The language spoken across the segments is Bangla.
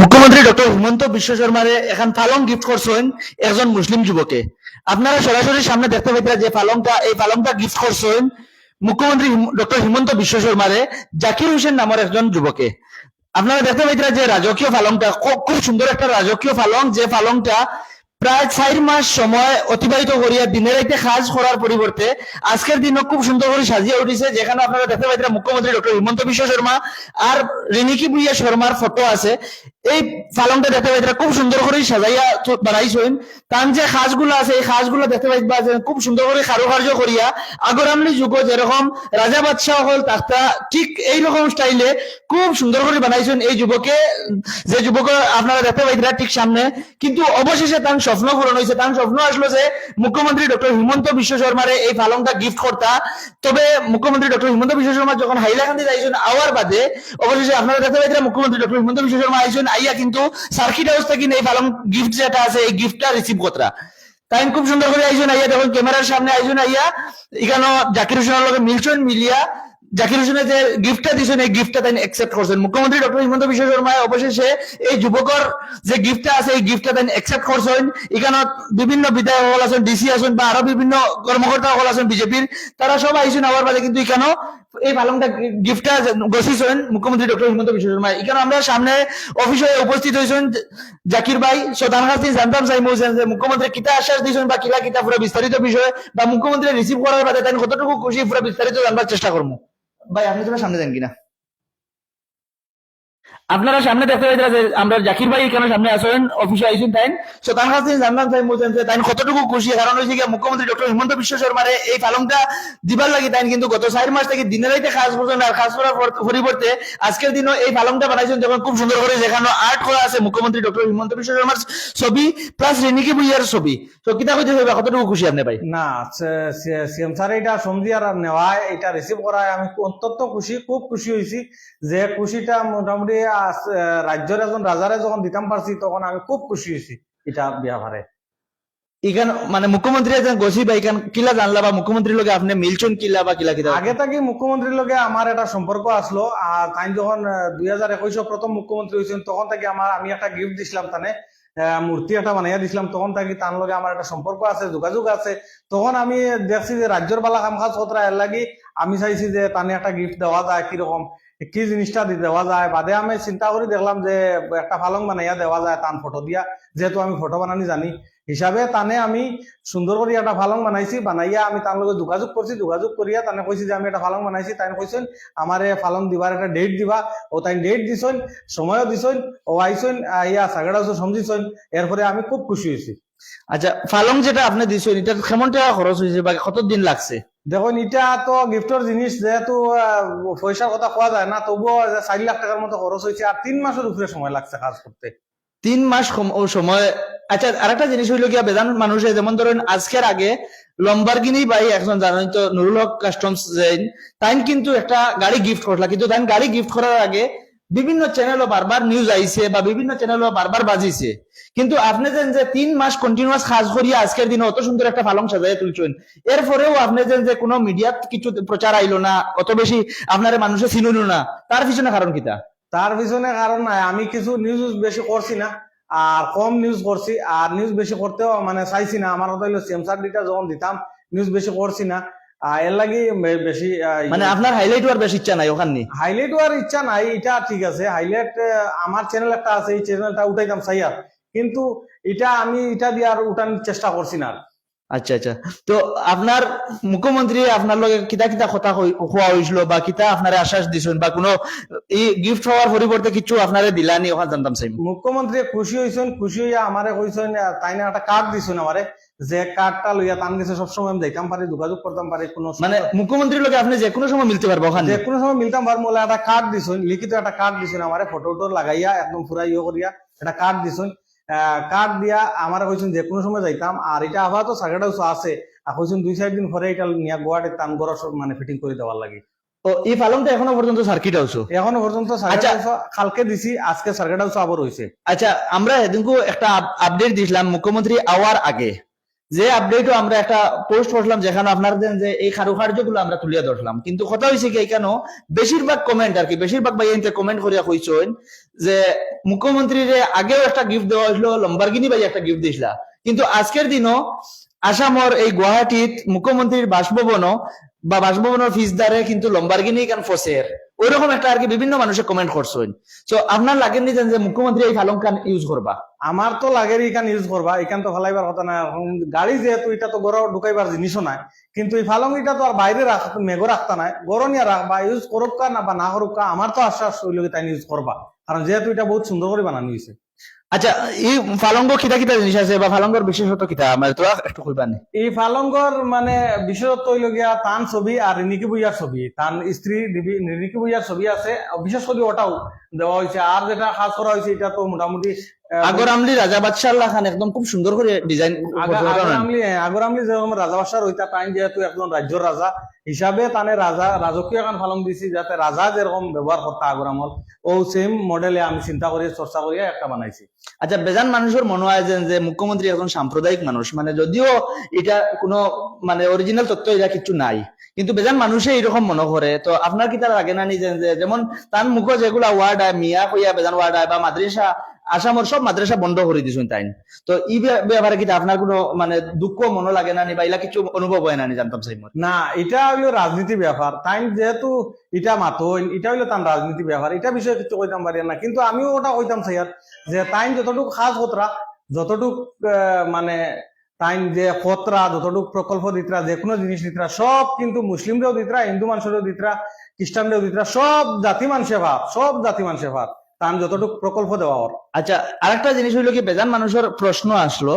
মুখ্যমন্ত্রী ডক্টর হিমন্ত বিশ্ব শর্মারে এখন পালং গিফট করছেন একজন মুসলিম যুবকে। আপনারা সরাসরি সামনে দেখতে পাইতেন যে পালংটা এই পালংটা গিফট করছেন মুখ্যমন্ত্রী ডক্টর হিমন্ত বিশ্ব শর্মারে জাকির হোসেন নামের একজন যুবকে। আপনারা দেখতে পাইতেন যে রাজকীয় ফালংটা, খুব সুন্দর একটা রাজকীয় ফালং, যে পালংটা প্রায় চার মাস সময় অতিবাহিত করিয়া দিনের রাইতে কাজ করার পরিবর্তে আজকের দিনও খুব সুন্দর করে সাজিয়ে উঠেছে, যেখানে আপনারা দেখতে পাইতেন মুখ্যমন্ত্রী ডক্টর হিমন্ত বিশ্ব শর্মা আর রিনিকি ভুইয়া শর্মার ফটো আছে। এই পালংটা দেখতে পাইতেন খুব সুন্দর করে সাজাইয়া বানাইছেন তার যে খাসগুলো আছে, এই খাসগুলো দেখতে পাইবা যে খুব সুন্দর করে কারুকার্য করিয়া আগরামলি যুগ যেরকম রাজা বাদশাহ হল তাক্তা ঠিক এইরকম স্টাইলে খুব সুন্দর করে বানাইছেন এই যুবকে। যে যুবক আপনারা দেখতে পাইতেন ঠিক সামনে। কিন্তু অবশেষে তার স্বপ্ন পূরণ হয়েছে তার স্বপ্ন আসলো যে মুখ্যমন্ত্রী ডক্টর হিমন্ত বিশ্ব শর্মারে এই পালংটা গিফট করতা। তবে মুখ্যমন্ত্রী ডক্টর হিমন্ত বিশ্ব শর্মা যখন হাইলাকান্দি যাইছেন, আওয়ার বাদে অবশেষে আপনারা দেখতে পাইতেন মুখ্যমন্ত্রী ডক্টর হিমন্ত বিশ্ব শর্মা আইছেন আইয়া কিন্তু সার্কিট হাউস থেকে এই পালং গিফট যেটা আছে, এই গিফটটা রিসিভ করা তাই খুব সুন্দর করে আইজন আইয়া, দেখুন ক্যামেরার সামনে আইজন আইয়া এখানে জাকির হোসেনের লগে মিলছেন মিলিয়া। জাকির হোসেনের যে গিফটটা দিয়েছেন এই গিফটটা তাই একসেপ্ট করছেন। মুখ্যমন্ত্রী ডক্টর হিমন্ত বিশ্ব শর্মা অবশেষে এই যুবকর যে গিফটটা আছে, এই গিফটটা তাই একসেপ্ট করছেন। এখানে বিভিন্ন বিধায়ক সকল আছেন ডিসি আছেন বা আরও বিভিন্ন কর্মকর্তা সকল আছেন বিজেপির তারা সব আইছেন আবার বাদে কিন্তু এখানেও এই পালংটা গিফটটা গছিছেন মুখ্যমন্ত্রী ডক্টর হিমন্ত বিশ্ব শর্মা। এখানে আমরা সামনে অফিসে উপস্থিত হয়েছেন জাকির ভাই সো তার কাছ থেকে জানতাম চাই যে মুখ্যমন্ত্রী কিতা আশ্বাস দিয়েছেন বা কিলা কিতা পুরো বিস্তারিত বিষয় বা মুখ্যমন্ত্রী রিসিভ করার বাদে তাই কতটুকু খুশি পুরো বিস্তারিত জানবার চেষ্টা করব। ভাই, আপনি তোমার সামনে দেন কিনা? আপনারা সামনে দেখতে পাইতেন যে আমরা জাকির ভাই এখানে সামনে আসেন অফিসে আইসেন তাই সো তার কাছ জানলাম তাই বলছেন যে তাই কতটুকু খুশি? কারণ হয়েছে কি মুখ্যমন্ত্রী ডক্টর হিমন্ত বিশ্ব শর্মারে এই পালংটা দিবার লাগি তাই কিন্তু গত চার মাস থেকে দিনের রাইতে কাজ করছেন আর কাজ করার পর- পরিবর্তে আজকের দিনও এই পালংটা বানাইছেন যখন খুব সুন্দর করে যেখানে আর্ট করা আছে মুখ্যমন্ত্রী ডক্টর হিমন্ত বিশ্ব শর্মার ছবি প্লাস রেনিকি ভুইয়ার ছবি। তো কিতা কইতে হইবা কতটুকু খুশি আপনি ভাই? না সিএম স্যার এটা সমজি আর নেওয়ায় এটা রিসিভ করায় আমি অত্যন্ত খুশি খুব খুশি হয়েছি যে খুশিটা মোটামুটি রাজ্যের একজন রাজারে যখন দিতাম পারছি তখন আমি খুব খুশি হয়েছি এটা বিয়াভারে। ইখান মানে মুখ্যমন্ত্রী যে গছি বা ইখান কিলা জানলা বা মুখ্যমন্ত্রীর লগে আপনি মিলছেন কিলা বা কিলা কিতা? আগে থেকে মুখ্যমন্ত্রীর লগে আমার একটা সম্পর্ক আসলো আর তাই যখন দুই হাজার একুশে প্রথম মুখ্যমন্ত্রী হয়েছেন তখন থেকে আমার আমি একটা গিফট দিছিলাম তানে মূর্তি একটা বানাইয়া দিছিলাম তখন থাকি তার লগে আমার একটা সম্পর্ক আছে যোগাযোগ আছে। তখন আমি দেখছি যে রাজ্যের বালা কাম কাজ কতরা এর লাগি আমি চাইছি যে তানে একটা গিফট দেওয়া যায় কীরকম কি জিনিসটা দেওয়া যায়? বাদে আমি চিন্তা করে দেখলাম যে, একটা পালং বানাইয়া দেওয়া যায় তান ফটো দিয়া। যেহেতু আমি ফটো বানানি জানি। হিসাবে তানে আমি সুন্দর করে একটা ফালং বানাইছি, বানাইয়া আমি তার লগে যোগাযোগ করছি যোগাযোগ করিয়া তানে কইছি যে, আমি একটা ফালং বানাইছি। তাই কইছেন আমার ফালং দিবার একটা ডেট দিবা। ও তাই ডেট দিছন সময়ও দিছন ও আইসন ইয়া সাগাড়া সমঝিছন এরপরে আমি খুব খুশি হয়েছি আচ্ছা ফালং যেটা আপনি দিছেন এটা কেমন টাকা খরচ হয়েছে বা কত দিন লাগছে? দেখুন এটা তো গিফটের জিনিস যেহেতু পয়সার কথা কোয়া যায় না, তবুও চার লাখ টাকার মতো খরচ হয়েছে আর তিন মাসের উপরে সময় লাগছে কাজ করতে তিন মাস সময়। আচ্ছা আরেকটা জিনিস হইল গিয়া বেদান মানুষে যেমন ধরেন, আজকের আগে লম্বারগিনি বাই একজন জানেন তো, নুরুল হক কাস্টমস তাই কিন্তু একটা গাড়ি গিফট করলা কিন্তু তাই গাড়ি গিফট করার আগে বিভিন্ন চ্যানেলও বারবার নিউজ আইছে বা বিভিন্ন চ্যানেলও বারবার বাজিছে। কিন্তু আপনি যেন যে তিন মাস কন্টিনিউয়াস কাজ করিয়া আজকের দিনে অত সুন্দর একটা পালং সাজাই তুলছেন এরপরেও আপনি যেন যে কোনো মিডিয়াত কিছু প্রচার আইলো না, অত বেশি আপনার মানুষে চিনুন না, তার পিছনে কারণ কিতা? তার পিছনে কারণ নাই, আমি কিছু নিউজ বেশি করছি না, আর কম নিউজ করছি, আর নিউজ বেশি করতেও মানে চাইছি না, আমার কথা হইল সেমসার দিটা যখন দিতাম নিউজ বেশি করছি না। এর লাগি বেশি মানে আপনার হাইলাইট হওয়ার বেশি ইচ্ছা নাই ওখানে হাইলাইট হওয়ার ইচ্ছা নাই এটা ঠিক আছে। হাইলাইট আমার চ্যানেল একটা আছে এই চ্যানেলটা উঠাইতাম সাইয়ার কিন্তু এটা আমি এটা দিয়ে আর উঠানোর চেষ্টা করছি না। আচ্ছা আচ্ছা। তো আপনার মুখ্যমন্ত্রী আপনার লগে কিতা কিতা কথা হওয়া হয়েছিল বা কিতা আপনার আশ্বাস দিছেন বা কোনো এই গিফট হওয়ার পরিবর্তে কিছু আপনারে দিলানি ওখানে জানতাম চাই মুখ্যমন্ত্রী খুশি হয়েছেন খুশি হইয়া আমারে কইছেন তাই না একটা কার্ড দিছেন আমারে যে কার্ডটা লইয়া তান গেছে সবসময় আমি দেখতাম পারি যোগাযোগ করতাম পারি কোনো মানে মুখ্যমন্ত্রীর লগে আপনি যে কোনো সময় মিলতে পারব ওখানে যে কোনো সময় মিলতাম পারব একটা কার্ড দিছেন লিখিত একটা কার্ড দিছেন আমারে ফটো টটো লাগাইয়া একদম পুরা ইয়ে করিয়া একটা কার্ড দিছেন কার্ড দিয়া আমার কইছেন যে কোনো সময় যাইতাম আর এটা আবার তো সাগেটা আছে। আর কইছেন দুই চার দিন পরে এটা নিয়ে গোয়াটে তান গড় মানে ফিটিং করে দেওয়ার লাগে। ও এই পালংটা এখনও পর্যন্ত সার্কিট হাউস এখনও পর্যন্ত সার্কিট হাউস কালকে দিছি আজকে সার্কিট হাউস আবার হইছে। আচ্ছা আমরা এদিনকে একটা আপডেট দিছিলাম মুখ্যমন্ত্রী আওয়ার আগে। যে আপডেটও আমরা একটা পোস্ট করলাম যেখানে আপনাদের যে এই কারুকার্যগুলো আমরা তুলিয়া ধরলাম। কিন্তু কথা হয়েছে কি এখানে বেশিরভাগ কমেন্ট আর কি, বেশিরভাগ ভাই কমেন্ট করিয়া কইছেন যে মুখ্যমন্ত্রীর আগেও একটা গিফট দেওয়া হয়েছিল লম্বারগিনি ভাই একটা গিফট দিছিলা কিন্তু আজকের দিনও আসামর এই গুয়াহাটিত মুখ্যমন্ত্রীর বাসভবনও বা বাসভবনের ফিস দ্বারে কিন্তু লম্বারগিনি কান ফসের? ওইরকম একটা আর কি বিভিন্ন মানুষে কমেন্ট করছেন তো আপনার লাগেননি যেন যে মুখ্যমন্ত্রী এই ফালং ইউজ করবা? আমার তো লাগে ইখান ইউজ করবা এখান তো ফালাইবার কথা না গাড়ি যেহেতু এটা তো গড় ঢুকাইবার জিনিসও নাই। কিন্তু এই ফালং এটা তো আর বাইরে রাখ মেঘ রাখতা নাই। গরনিয়া রাখবা ইউজ করুক না বা না করুক আমার তো আশ্বাস হইল তাই ইউজ করবা। কারণ যেহেতু এটা বহুত সুন্দর করে বানানো হয়েছে আচ্ছা এই ফালঙ্গ কিতা কিতা জিনিস আছে বা ফালঙ্গর বিশেষত্ব কিতা মানে তোরা একটু কইবানি এই ফালঙ্গর মানে বিশেষত্ব হইল গিয়া তান ছবি আর নিকি বুইয়ার ছবি। তান স্ত্রী নিকি বুইয়ার ছবি আছে, বিশেষ করে ওটাও দেওয়া হয়েছে আর যেটা খাস করা হয়েছে এটা তো মোটামুটি আগর আমলি রাজা বাদশাহ খান একদম খুব সুন্দর করে ডিজাইন আগর আমলি যেরকম রাজা হইতা টাইম যেহেতু একজন রাজ্যর রাজা হিসাবে তানে রাজা রাজকীয় এখন ফালং দিছি যাতে রাজা যেরকম ব্যবহার করতা আগর আমল ও সেম মডেলে আমি চিন্তা করি চর্চা করিয়া একটা বানাইছি। আচ্ছা বেজান মানুষের মনে হয় যে যে মুখ্যমন্ত্রী এখন সাম্প্রদায়িক মানুষ মানে যদিও এটা কোনো মানে অরিজিনাল তথ্য এটা কিছু নাই কিন্তু বেজান মানুষে এরকম মনে করে তো আপনার কি তার আগে না নিজে যে যেমন তার মুখ যেগুলা ওয়ার্ড আয় মিয়া কইয়া বেজান ওয়ার্ড আয় বা মাদ্রাসা আসামর সব মাদ্রাসা বন্ধ করে দিছেন তাই। তো এই ব্যাপারে ব্যাপারে কি আপনার কোনো মানে দুঃখ মনে লাগে না বা ইলা কিছু অনুভব হয় না জানতাম মোর না, এটা হইল রাজনীতি ব্যাপার। টাইম যেহেতু এটা মাতইন, এটা হইল তার রাজনীতি ব্যাপার। এটা বিষয়ে কিছু কইতাম পারি না, কিন্তু আমিও ওটা কইতাম স্যার যে টাইম যতটুকু খাস খতরা, যতটুক মানে টাইম যে খতরা, যতটুক প্রকল্প দিতরা যে কোনো জিনিস দিতরা, সব কিন্তু মুসলিমরাও দিতরা, হিন্দু মানুষেরও দিতরা, খ্রিস্টানরাও দিতরা, সব জাতি মানুষে ভাব, সব জাতি মানুষে ভাব। তান যতটুক প্রকল্প দেওয়া ওর। আচ্ছা আরেকটা জিনিস হইল কি, বেজান মানুষের প্রশ্ন আসলো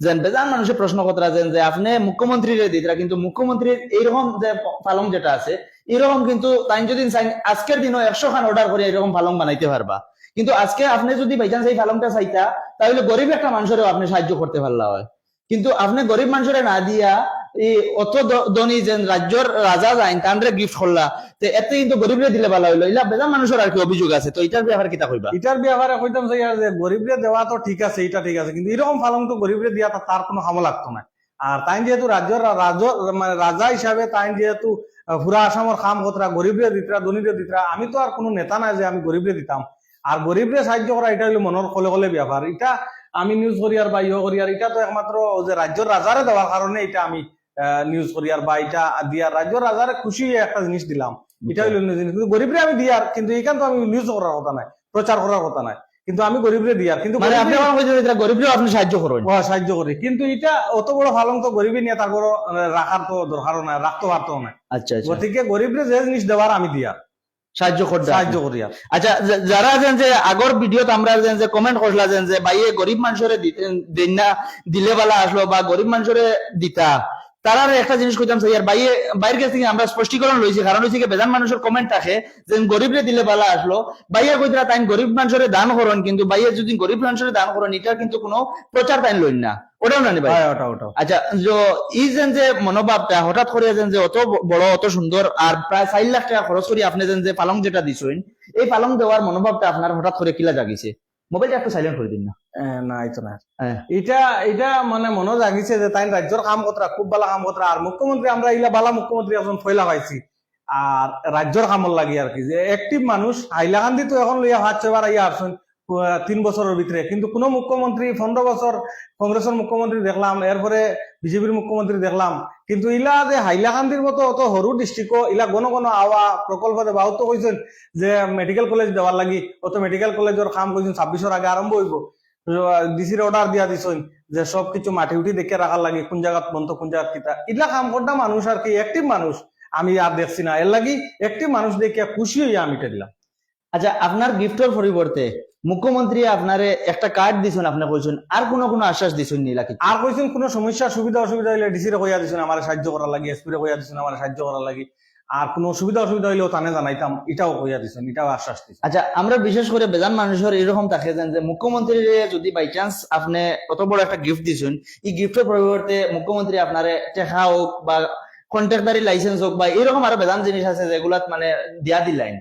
যে বেজান মানুষের প্রশ্ন কতরা যেন যে আপনি মুখ্যমন্ত্রীর দিতরা কিন্তু মুখ্যমন্ত্রীর এইরকম যে পালং যেটা আছে এরকম কিন্তু তাই যদি আজকের দিনও একশো খান অর্ডার করে এরকম পালং বানাইতে পারবা। কিন্তু আজকে আপনি যদি বাইচান্স এই পালংটা চাইতা, তাহলে গরিব একটা মানুষেরও আপনি সাহায্য করতে পারলা হয়। কিন্তু আপনি গরিব মানুষের না দিয়া এই অত ধনী যে রাজ্যর রাজা যাইন তানরে গিফট করলা তো এতে কিন্তু গরিবরে দিলে ভালো হইল। ইলা বেজান মানুষের আর কি অভিযোগ আছে? তো এটার ব্যাপারে কিতা কইবা এটার ব্যাপারে কইতাম স্যার যে গরিবরে দেওয়া তো ঠিক আছে এটা ঠিক আছে, কিন্তু এরকম ফালং তো গরিবরে দিয়া তার কোনো হামো লাগতো না আর তাই যেহেতু রাজ্যর রাজ মানে রাজা হিসাবে তাই যেহেতু পুরা আসামর খাম কতরা গরিবরে দিতরা ধনীরে দিতরা আমি তো আর কোনো নেতা নাই যে আমি গরিবরে দিতাম আর গরিবরে সাহায্য করা এটা হলো মনের কলে কলে ব্যাপার এটা আমি নিউজ করি আর বা ইয়ে করি আর এটা তো একমাত্র যে রাজ্যর রাজারে দেওয়ার কারণে এটা আমি নিউজ করি আর বা এটা দিয়ার রাজ্যর রাজারে খুশি হয়ে একটা জিনিস দিলাম। এটা হইল জিনিস। কিন্তু গরিবরে আমি দিয়ার কিন্তু এখান তো আমি নিউজ করার কথা নাই প্রচার করার কথা নাই। কিন্তু আমি গরিবরে দিয়ার কিন্তু মানে আপনি গরিবরে- আপনি সাহায্য করবেন ও সাহায্য করি। কিন্তু এটা অত বড় ফালং তো গরিবই নিয়ে তারপর রাখার তো দরকারও নাই রাখতে পারতো না আচ্ছা আচ্ছা। গতিকে গরিবরে যে জিনিস দেওয়ার আমি দিয়া সাহায্য করতে সাহায্য করি আচ্ছা যারা যেন যে আগর ভিডিওতে আমরা যে কমেন্ট করলা যে বাইয়ে গরিব মানুষরে দিন না দিলে বালা আসলো বা গরিব মানুষরে দিতা। তারার একটা জিনিস কইতাম স্যার বাইয়ে বাইরের কাছ থেকে আমরা স্পষ্টীকরণ লইছি কারণ হচ্ছে কি বেজান মানুষের কমেন্ট থাকে যে গরিবরে দিলে বালা আসলো বাইয়া কইতরা তাই গরিব মানুষরে দান করেন কিন্তু বাইয়ে যদি গরিব মানুষরে দান করেন এটার কিন্তু কোনো প্রচার তাই লইন না। ওটাও না নি ভাই? হ্যাঁ, ওটা ওটা আচ্ছা যে এই যেন যে মনোভাবটা হঠাৎ করে যেন যে অত বড় অত সুন্দর আর প্রায় চার লাখ টাকা খরচ করে আপনি যেন যে পালং যেটা দিছেন এই পালং দেওয়ার মনোভাবটা আপনার হঠাৎ করে কিলা জাগিছে। মোবাইলটা একটু সাইলেন্ট করে দিন না। না এটা না। এটা এটা মানে মনে জাগিছে যে তাই রাজ্যর কাম কতরা খুব বালা কাম কতরা আর মুখ্যমন্ত্রী আমরা ইলা বালা মুখ্যমন্ত্রী এখন ফয়লা পাইছি। আর রাজ্যর কামল লাগি আর কি যে একটিভ মানুষ হাইলাকান্দি তো এখন লইয়া হাত চেবার আসছেন তিন বছরের ভিতরে কিন্তু কোন মুখ্যমন্ত্রী পনেরো বছর কংগ্রেসের মুখ্যমন্ত্রী দেখলাম এরপরে বিজেপির মুখ্যমন্ত্রী দেখলাম। কিন্তু ইলা যে হাইলাকান্দির মতো অত সরু ডিস্ট্রিক্ট ইলা গণ গণ আওয়া প্রকল্প দেবা তো কইছেন যে মেডিকেল কলেজ দেওয়ার লাগি অত মেডিকেল কলেজের কাম কইছেন ছাব্বিশের আগে আরম্ভ হইব। ডিসির অর্ডার দিয়া দিছেন যে সবকিছু মাটি উঠি দেখে রাখার লাগে কোন জায়গাত বন্ধ কোন জায়গাত কিতা। ইলা কাম করটা মানুষ আর কি একটিভ মানুষ আমি আর দেখছি না এর লাগি একটিভ মানুষ দেখে খুশি হইয়া আমি এটা দিলাম। আচ্ছা আপনার গিফটের পরিবর্তে মুখ্যমন্ত্রী আপনারে একটা কার্ড দিছেন আপনি কইছেন আর কোনো কোনো আশ্বাস দিছেন নি লাকি আর কইছেন কোনো সমস্যা সুবিধা অসুবিধা হইলে ডিসিরে কইয়া দিছেন আমার সাহায্য করার লাগি এসপি রে কইয়া দিছেন আমার সাহায্য করার লাগি। আর কোনো অসুবিধা অসুবিধা হইলেও তানে জানাইতাম এটাও কইয়া দিছেন এটাও আশ্বাস দিছেন। আচ্ছা আমরা বিশেষ করে বেজান মানুষের এরকম থাকে যে মুখ্যমন্ত্রী যদি বাই চান্স আপনি অত বড় একটা গিফট দিছেন এই গিফটের পরিবর্তে মুখ্যমন্ত্রী আপনারে টেকা হোক বা কন্ট্রাক্টারি লাইসেন্স হোক বা এরকম আরও বেজান জিনিস আছে যেগুলাত মানে দিয়া দিলাইন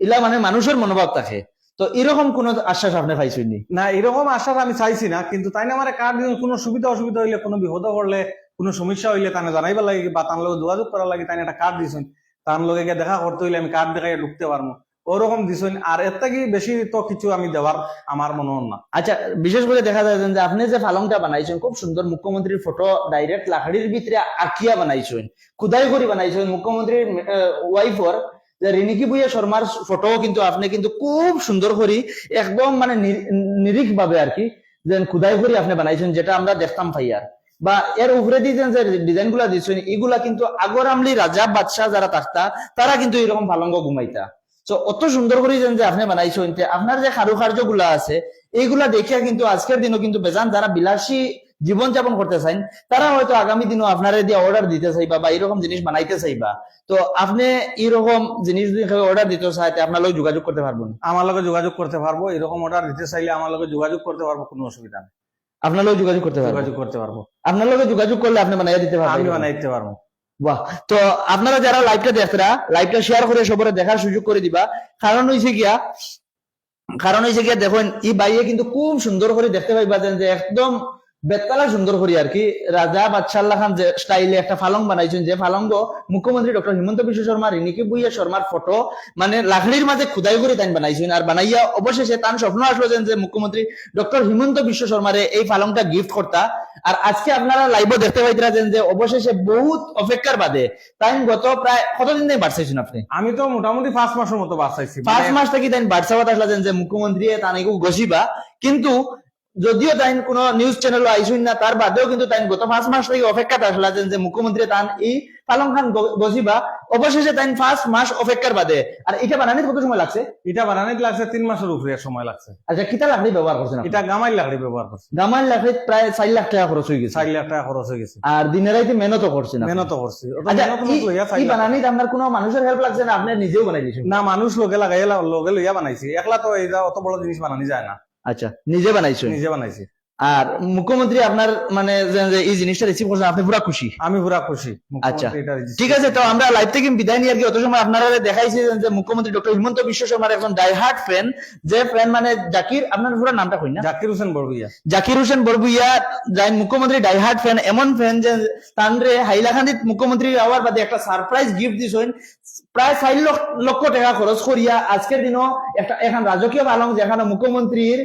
এলা মানে মানুষের মনোভাব থাকে। তো এরকম কোন আশ্বাস আপনি পাইছেননি না? এরকম আশার আমি চাইছি না কিন্তু তাই না আমার কার্ড কোনো সুবিধা অসুবিধা হইলে কোনো বিপদ পড়লে কোনো সমস্যা হইলে তাই জানাইবার লাগে বা তার লগে যোগাযোগ করার লাগে তাই একটা কার্ড দিছেন। তার লগে গিয়ে দেখা করতে হইলে আমি কার্ড দেখাই ঢুকতে পারব ওরকম দিছেন আর এর থেকে বেশি তো কিছু আমি দেওয়ার আমার মনে হয় না। আচ্ছা বিশেষ করে দেখা যায় যে আপনি যে ফালংটা বানাইছেন, খুব সুন্দর মুখ্যমন্ত্রীর ফটো ডাইরেক্ট লাকড়ির ভিতরে আঁকিয়া বানাইছেন, খুদাই করে বানাইছেন মুখ্যমন্ত্রীর ওয়াইফর রিনিকি বুয়া শর্মার ফটো কিন্তু আপনি কিন্তু খুব সুন্দর করে একদম মানে নিরিখ ভাবে আর কি যে খুদাই করে আপনি বানাইছেন, যেটা আমরা দেখতাম ভাইয়ার বা এর উপরে দিয়েছেন যে ডিজাইনগুলা দিচ্ছেন এগুলা কিন্তু আগর আমলি রাজা বাদশাহ যারা থাকতা তারা কিন্তু এরকম পালঙ্গ ঘুমাইতা। তো অত সুন্দর করে যে আপনি বানাইছেন আপনার যে কারুকার্যগুলা আছে, এইগুলা দেখিয়া কিন্তু আজকের দিনও কিন্তু বেজান যারা বিলাসী জীবন যাপন করতে চান তারা হয়তো আগামী দিনও আপনার দিয়ে অর্ডার দিতে চাইবা বা এরকম জিনিস বানাইতে চাইবা। তো আপনি এরকম জিনিস অর্ডার দিতে চাইতে আপনার লোক যোগাযোগ করতে পারবেন আমার লগে যোগাযোগ করতে পারব এরকম অর্ডার দিতে চাইলে আমার লগে যোগাযোগ করতে পারব, কোনো অসুবিধা নেই। আপনার লোক যোগাযোগ করতে পারব। যোগাযোগ করতে পারব। আপনার লোক যোগাযোগ করলে আপনি বানাই দিতে আমি বানাই দিতে পারব। বাহ। তো আপনারা যারা লাইভটা দেখরা লাইভটা শেয়ার করে সবরে দেখার সুযোগ করে দিবা। কারণ হইছে গিয়া কারণ হইছে গিয়া দেখুন ই বাইয়ে কিন্তু খুব সুন্দর করে দেখতে পাইবা যে একদম বেতলা সুন্দর করে আর কি। রাজা বাদশাল্লাহ খান যে স্টাইলে একটা ফালং বানাইছেন যে ফালঙ্গ মুখ্যমন্ত্রী ডক্টর হিমন্ত বিশ্ব শর্মা রিনিকি বুইয়া শর্মার ফটো মানে লাকড়ির মাঝে খুদাই করে তাই বানাইছেন। আর বানাইয়া অবশেষে তার স্বপ্ন আসলো যে মুখ্যমন্ত্রী ডক্টর হিমন্ত বিশ্ব শর্মারে এই ফালংটা গিফট করতা। আর আজকে আপনারা লাইভও দেখতে পাইতরা যেন যে অবশেষে বহুত অপেক্ষার বাদে তাই গত প্রায় কতদিন ধরে বাড়ছাইছেন আপনি? আমি তো মোটামুটি পাঁচ মাসের মতো বাঁচাইছি পাঁচ মাস থেকে তাই বাড়ছাবাত আসলা যেন যে মুখ্যমন্ত্রী তানিকু গসিবা কিন্তু যদিও তাই কোন নিউজ চ্যানেল আইসুন না তার বাদেও কিন্তু তাই গত পাঁচ মাস থেকে অপেক্ষা আসলা যে মুখ্যমন্ত্রী তান এই পালং খান গসিবা অবশেষে তাই পাঁচ মাস অপেক্ষার বাদে আর এটা বানানিতে কত সময় লাগছে এটা বানানিতে লাগছে তিন মাসের উপরে সময় লাগছে আচ্ছা কিতা লাকড়ি ব্যবহার করছেন এটা গামাইল লাকড়ি ব্যবহার করছি গামার লাকড়ি প্রায় চার লাখ টাকা খরচ হয়ে গেছে চার লাখ টাকা খরচ হয়ে গেছে আর দিনের রাইতে মেহনতও করছেন মেহনত করছি আচ্ছা মেহনত এই। বানানিতে আপনার কোনো মানুষের হেল্প লাগছে না আপনি নিজেও বানাই দিয়েছেন না মানুষ লোকে লাগাই লোকে লইয়া বানাইছি একলা তো এইটা অত বড় জিনিস বানানি যায় না আচ্ছা নিজে বানাইছো নিজে বানাইছি। আর মুখ্যমন্ত্রী আপনার মানে এই জিনিসটা রিসিভ করছেন আপনি পুরো খুশি? আমি পুরা খুশি। আচ্ছা। ঠিক আছে তো আমরা লাইভ থেকে বিদায় নিয়ে আর কি। অত সময় আপনারা দেখাইছি যে মুখ্যমন্ত্রী ডক্টর হিমন্ত বিশ্ব শর্মার একজন ডাইহার্ট ফ্যান যে ফ্যান মানে জাকির আপনার পুরো নামটা কই না? জাকির হোসেন বড়বইয়া জাকির হোসেন বরবুইয়া যাই মুখ্যমন্ত্রী ডাইহার্ট ফ্যান এমন ফ্যান যে তানরে হাইলাকান্দিত মুখ্যমন্ত্রী আওয়ার বাদে একটা সারপ্রাইজ গিফট দিছেন। প্রায় চার লক্ষ লক্ষ টাকা খরচ করিয়া আজকের দিনও একটা এখন রাজকীয় পালং যেখানে মুখ্যমন্ত্রীর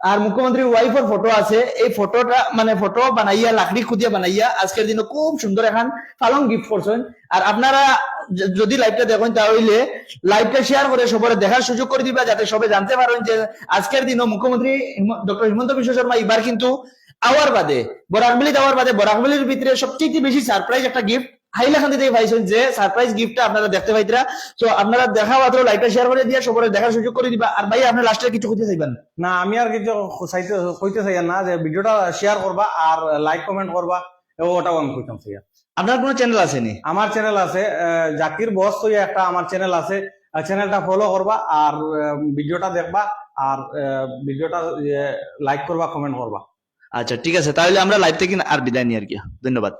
আর মুখ্যমন্ত্রীর ওয়াইফের ফটো আছে। এই ফটোটা মানে ফটো বানাইয়া, লাকড়ি খুদিয়া বানাইয়া, আজকের দিনে খুব সুন্দর এখন পালং গিফট করছেন আর আপনারা যদি লাইভটা দেখেন তাহলে লাইভটা শেয়ার করে সবাই দেখার সুযোগ করে দিবা, যাতে সবাই জানতে পারেন যে আজকের দিনও মুখ্যমন্ত্রী ডক্টর হিমন্ত বিশ্ব শর্মা এবার কিন্তু আওয়ার বাদে বরাকবিলি দেওয়ার বাদে বরাকবিলির ভিতরে সবচেয়ে বেশি সারপ্রাইজ একটা গিফট হাইলাকান্দি থেকে পাইছেন যে সারপ্রাইজ গিফটটা আপনারা দেখতে পাইতরা। তো আপনারা দেখা মাত্র শেয়ার করে দিয়ে দেখার সুযোগ করে দিবা। আর ভাই আপনি লাস্টে কিছু করতে চাইবেন? না আমি আর কিছু চাইতে কইতে চাই না যে ভিডিওটা শেয়ার করবা আর লাইক কমেন্ট করবা ওটাও আমি কইতাম চাই আপনার কোনো চ্যানেল আছে নি? আমার চ্যানেল আছে জাকির বস তো একটা আমার চ্যানেল আছে চ্যানেলটা ফলো করবা আর ভিডিওটা দেখবা আর ভিডিওটা লাইক করবা কমেন্ট করবা। আচ্ছা ঠিক আছে তাহলে আমরা লাইভ থেকে আর বিদায় নিয়ে আর কি। ধন্যবাদ।